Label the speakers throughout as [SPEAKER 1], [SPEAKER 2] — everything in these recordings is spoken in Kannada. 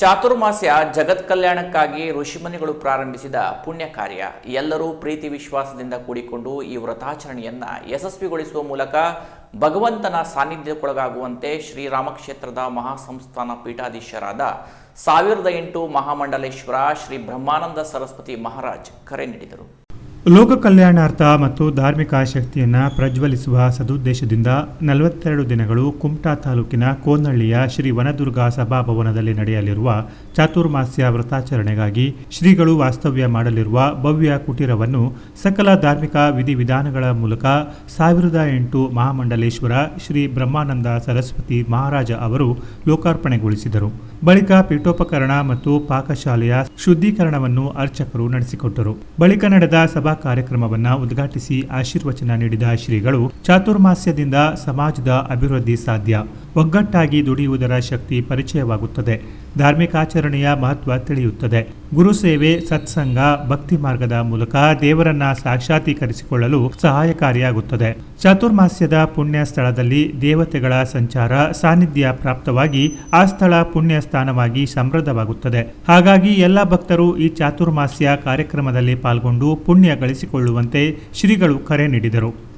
[SPEAKER 1] ಚಾತುರ್ಮಾಸ್ಯ ಜಗತ್ ಕಲ್ಯಾಣಕ್ಕಾಗಿ ಋಷಿಮುನಿಗಳು ಪ್ರಾರಂಭಿಸಿದ ಪುಣ್ಯ ಕಾರ್ಯ. ಎಲ್ಲರೂ ಪ್ರೀತಿ ವಿಶ್ವಾಸದಿಂದ ಕೂಡಿಕೊಂಡು ಈ ವ್ರತಾಚರಣೆಯನ್ನ ಯಶಸ್ವಿಗೊಳಿಸುವ ಮೂಲಕ ಭಗವಂತನ ಸಾನ್ನಿಧ್ಯಕ್ಕೊಳಗಾಗುವಂತೆ ಶ್ರೀರಾಮಕ್ಷೇತ್ರದ ಮಹಾಸಂಸ್ಥಾನ ಪೀಠಾಧೀಶರಾದ ಸಾವಿರದ ಎಂಟು ಮಹಾಮಂಡಲೇಶ್ವರ ಶ್ರೀ ಬ್ರಹ್ಮಾನಂದ ಸರಸ್ವತಿ ಮಹಾರಾಜ್ ಕರೆ ನೀಡಿದರು.
[SPEAKER 2] ಲೋಕ ಕಲ್ಯಾಣಾರ್ಥ ಮತ್ತು ಧಾರ್ಮಿಕ ಶಕ್ತಿಯನ್ನು ಪ್ರಜ್ವಲಿಸುವ ಸದುದ್ದೇಶದಿಂದ ನಲವತ್ತೆರಡು ದಿನಗಳು ಕುಮಟಾ ತಾಲೂಕಿನ ಕೋನಹಳ್ಳಿಯ ಶ್ರೀ ವನದುರ್ಗಾ ಸಭಾಭವನದಲ್ಲಿ ನಡೆಯಲಿರುವ ಚಾತುರ್ಮಾಸ್ಯ ವ್ರತಾಚರಣೆಗಾಗಿ ಶ್ರೀಗಳು ವಾಸ್ತವ್ಯ ಮಾಡಲಿರುವ ಭವ್ಯ ಕುಟೀರವನ್ನು ಸಕಲ ಧಾರ್ಮಿಕ ವಿಧಿವಿಧಾನಗಳ ಮೂಲಕ ಸಾವಿರದ ಎಂಟು ಮಹಾಮಂಡಲೇಶ್ವರ ಶ್ರೀ ಬ್ರಹ್ಮಾನಂದ ಸರಸ್ವತಿ ಮಹಾರಾಜ ಅವರು ಲೋಕಾರ್ಪಣೆಗೊಳಿಸಿದರು. ಬಳಿಕ ಪೀಠೋಪಕರಣ ಮತ್ತು ಪಾಕಶಾಲೆಯ ಶುದ್ಧೀಕರಣವನ್ನು ಅರ್ಚಕರು ನಡೆಸಿಕೊಟ್ಟರು. ಬಳಿಕ ನಡೆದ ಸಭಾ ಕಾರ್ಯಕ್ರಮವನ್ನು ಉದ್ಘಾಟಿಸಿ ಆಶೀರ್ವಚನ ನೀಡಿದ ಶ್ರೀಗಳು ಚಾತುರ್ಮಾಸ್ಯದಿಂದ ಸಮಾಜದ ಅಭಿವೃದ್ಧಿ ಸಾಧ್ಯ. ಒಗ್ಗಟ್ಟಾಗಿ ದುಡಿಯುವುದರ ಶಕ್ತಿ ಪರಿಚಯವಾಗುತ್ತದೆ. ಧಾರ್ಮಿಕಾಚರಣೆಯ ಮಹತ್ವ ತಿಳಿಯುತ್ತದೆ. ಗುರು ಸೇವೆ, ಸತ್ಸಂಗ, ಭಕ್ತಿ ಮಾರ್ಗದ ಮೂಲಕ ದೇವರನ್ನ ಸಾಕ್ಷಾತ್ಕರಿಸಿಕೊಳ್ಳಲು ಸಹಾಯಕಾರಿಯಾಗುತ್ತದೆ. ಚಾತುರ್ಮಾಸ್ಯದ ಪುಣ್ಯ ಸ್ಥಳದಲ್ಲಿ ದೇವತೆಗಳ ಸಂಚಾರ ಸಾನ್ನಿಧ್ಯ ಪ್ರಾಪ್ತವಾಗಿ ಆ ಸ್ಥಳ ಪುಣ್ಯ ಸ್ಥಾನವಾಗಿ ಸಮೃದ್ಧವಾಗುತ್ತದೆ. ಹಾಗಾಗಿ ಎಲ್ಲ ಭಕ್ತರು ಈ ಚಾತುರ್ಮಾಸ್ಯ ಕಾರ್ಯಕ್ರಮದಲ್ಲಿ ಪಾಲ್ಗೊಂಡು ಪುಣ್ಯ ಗಳಿಸಿಕೊಳ್ಳುವಂತೆ ಶ್ರೀಗಳು ಕರೆ ನೀಡಿದರು.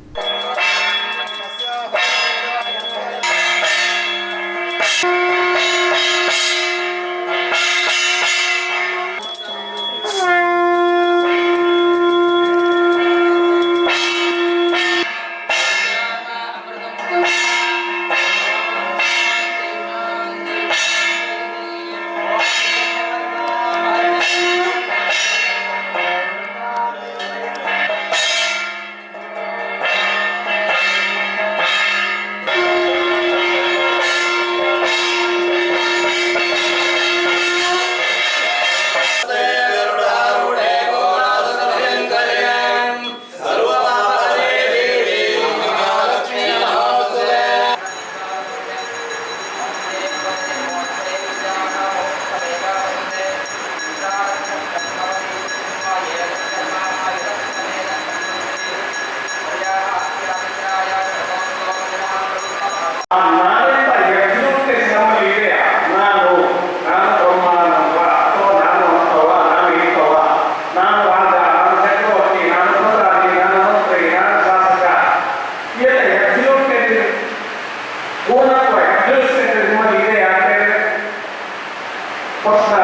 [SPEAKER 3] possa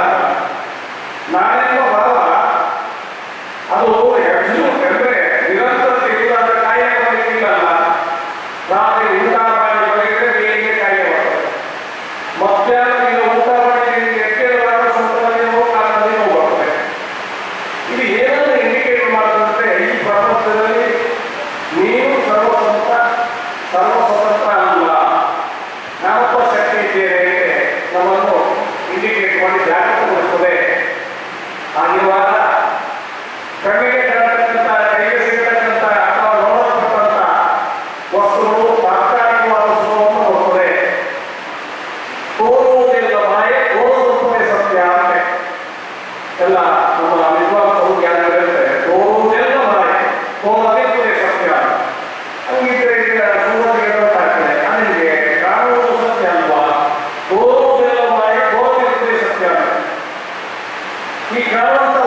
[SPEAKER 3] ಈ ಕಾಣುವಂಥ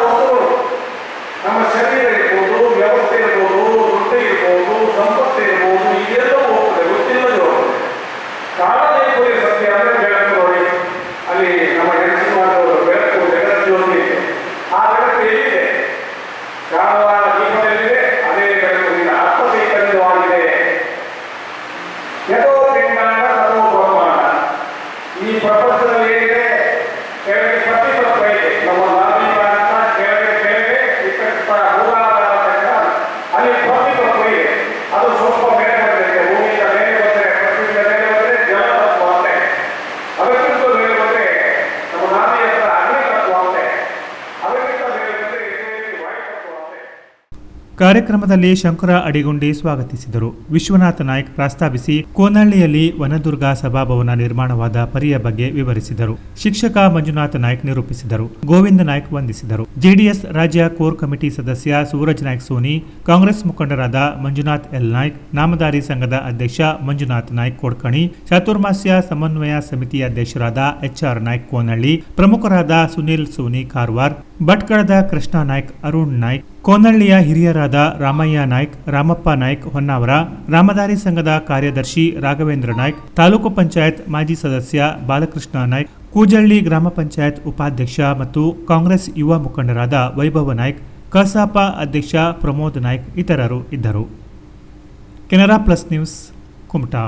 [SPEAKER 2] ಕಾರ್ಯಕ್ರಮದಲ್ಲಿ ಶಂಕರ ಅಡಿಗುಂಡಿ ಸ್ವಾಗತಿಸಿದರು. ವಿಶ್ವನಾಥ ನಾಯ್ಕ್ ಪ್ರಸ್ತಾವಿಸಿ ಕೋನಹಳ್ಳಿಯಲ್ಲಿ ವನದುರ್ಗ ಸಭಾಭವನ ನಿರ್ಮಾಣವಾದ ಪರಿಯ ಬಗ್ಗೆ ವಿವರಿಸಿದರು. ಶಿಕ್ಷಕ ಮಂಜುನಾಥ ನಾಯ್ಕ್ ನಿರೂಪಿಸಿದರು. ಗೋವಿಂದ ನಾಯ್ಕ್ ವಂದಿಸಿದರು. ಜೆಡಿಎಸ್ ರಾಜ್ಯ ಕೋರ್ ಕಮಿಟಿ ಸದಸ್ಯ ಸೂರಜ್ ನಾಯ್ಕ್ ಸೋನಿ, ಕಾಂಗ್ರೆಸ್ ಮುಖಂಡರಾದ ಮಂಜುನಾಥ್ ಎಲ್ ನಾಯ್ಕ, ನಾಮದಾರಿ ಸಂಘದ ಅಧ್ಯಕ್ಷ ಮಂಜುನಾಥ್ ನಾಯ್ಕ್ ಕೊಡ್ಕಣಿ, ಚಾತುರ್ಮಾಸ್ಯ ಸಮನ್ವಯ ಸಮಿತಿ ಅಧ್ಯಕ್ಷರಾದ ಎಚ್ಆರ್ ನಾಯ್ಕ್ ಕೋನಹಳ್ಳಿ, ಪ್ರಮುಖರಾದ ಸುನೀಲ್ ಸೋನಿ ಕಾರವಾರ್ ಭಟ್ಕಳದ ಕೃಷ್ಣ ನಾಯ್ಕ್, ಅರುಣ್ ನಾಯ್ಕ್, ಕೋನಳ್ಳಿಯ ಹಿರಿಯರಾದ ರಾಮಯ್ಯ ನಾಯ್ಕ್, ರಾಮಪ್ಪ ನಾಯ್ಕ್ ಹೊನ್ನಾವರ, ರಾಮದಾರಿ ಸಂಘದ ಕಾರ್ಯದರ್ಶಿ ರಾಘವೇಂದ್ರ ನಾಯ್ಕ್, ತಾಲೂಕು ಪಂಚಾಯತ್ ಮಾಜಿ ಸದಸ್ಯ ಬಾಲಕೃಷ್ಣ ನಾಯ್ಕ್, ಕೂಜಳ್ಳಿ ಗ್ರಾಮ ಪಂಚಾಯತ್ ಉಪಾಧ್ಯಕ್ಷ ಮತ್ತು ಕಾಂಗ್ರೆಸ್ ಯುವ ಮುಖಂಡರಾದ ವೈಭವ ನಾಯ್ಕ್, ಕಸಾಪ ಅಧ್ಯಕ್ಷ ಪ್ರಮೋದ್ ನಾಯ್ಕ್ ಇತರರು ಇದ್ದರು. Canara plus news, Kumta.